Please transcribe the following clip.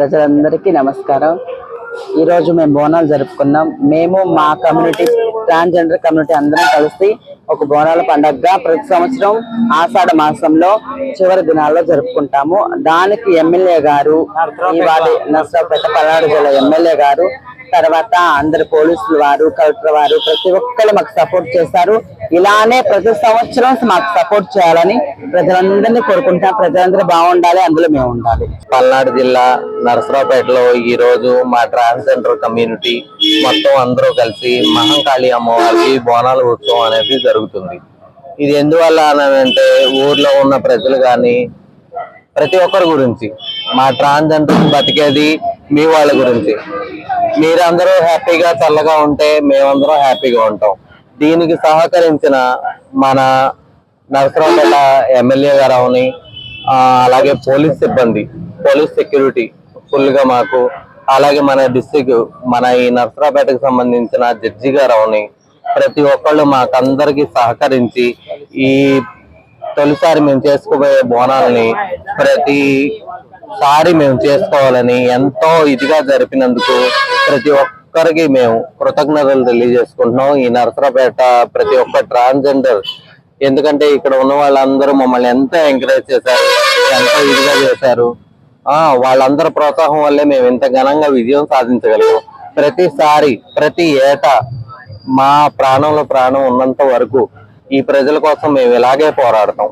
ప్రజలందరికీ నమస్కారం. ఈరోజు మేము బోనాలు జరుపుకున్నాం. మేము మా కమ్యూనిటీ ట్రాన్స్జెండర్ కమ్యూనిటీ అందరం కలిసి ఒక బోనాల పండగగా ప్రతి సంవత్సరం ఆషాఢ మాసంలో చివరి దినాల్లో జరుపుకుంటాము. దానికి ఎమ్మెల్యే గారు ఈ నర్సరావుపేట పల్నాడు జిల్లా ఎమ్మెల్యే గారు తర్వాత అందరు పోలీసులు వారు కలెక్టర్ వారు ప్రతి ఒక్కరు మాకు సపోర్ట్ చేశారు. ఇలానే ప్రతి సంవత్సరం మాకు సపోర్ట్ చేయాలని ప్రజలందరినీ కోరుకుంటాం ప్రజలందరూ బాగుండాలి అందులో మేము ఉండాలి. పల్నాడు జిల్లా నరసరావుపేటలో ఈ రోజు మా ట్రాన్స్జెండర్ కమ్యూనిటీ మొత్తం అందరూ కలిసి మహంకాళి అమ్మవారికి బోనాల ఉత్సవం అనేది జరుగుతుంది. ఇది ఎందువల్ల అని అంటే ఊర్లో ఉన్న ప్రజలు కానీ ప్రతి ఒక్కరి గురించి మా ట్రాన్స్జెండర్ బతికేది మీ వాళ్ళ గురించి. మీరందరూ హ్యాపీగా చల్లగా ఉంటే మేమందరం హ్యాపీగా ఉంటాం. దీనికి సహకరించిన మన నరసరావుపేట ఎమ్మెల్యే గారు అవని అలాగే పోలీస్ సిబ్బంది పోలీస్ సెక్యూరిటీ ఫుల్గా మాకు అలాగే మన డిస్టిక్ మన ఈ నరసరావుపేటకు సంబంధించిన జడ్జి గారు అవని ప్రతి ఒక్కళ్ళు మాకందరికీ సహకరించి ఈ తొలిసారి మేము చేసుకోబోయే బోనాలని ప్రతి సారి మేము చేసుకోవాలని ఎంతో ఇదిగా జరిపినందుకు ప్రతి ఒక్క ఒక్కరికి మేము కృతజ్ఞతలు తెలియజేసుకుంటున్నాం. ఈ నరసరాపేట ప్రతి ఒక్క ట్రాన్స్జెండర్ ఎందుకంటే ఇక్కడ ఉన్న వాళ్ళందరూ మమ్మల్ని ఎంత ఎంకరేజ్ చేశారు ఎంత ఇదిగా చేశారు ఆ వాళ్ళందరి ప్రోత్సాహం వల్లే మేము ఇంత ఘనంగా విజయం సాధించగలిగాం. ప్రతిసారి ప్రతి ఏటా మా ప్రాణంలో ప్రాణం ఉన్నంత వరకు ఈ ప్రజల కోసం మేము ఇలాగే పోరాడతాం.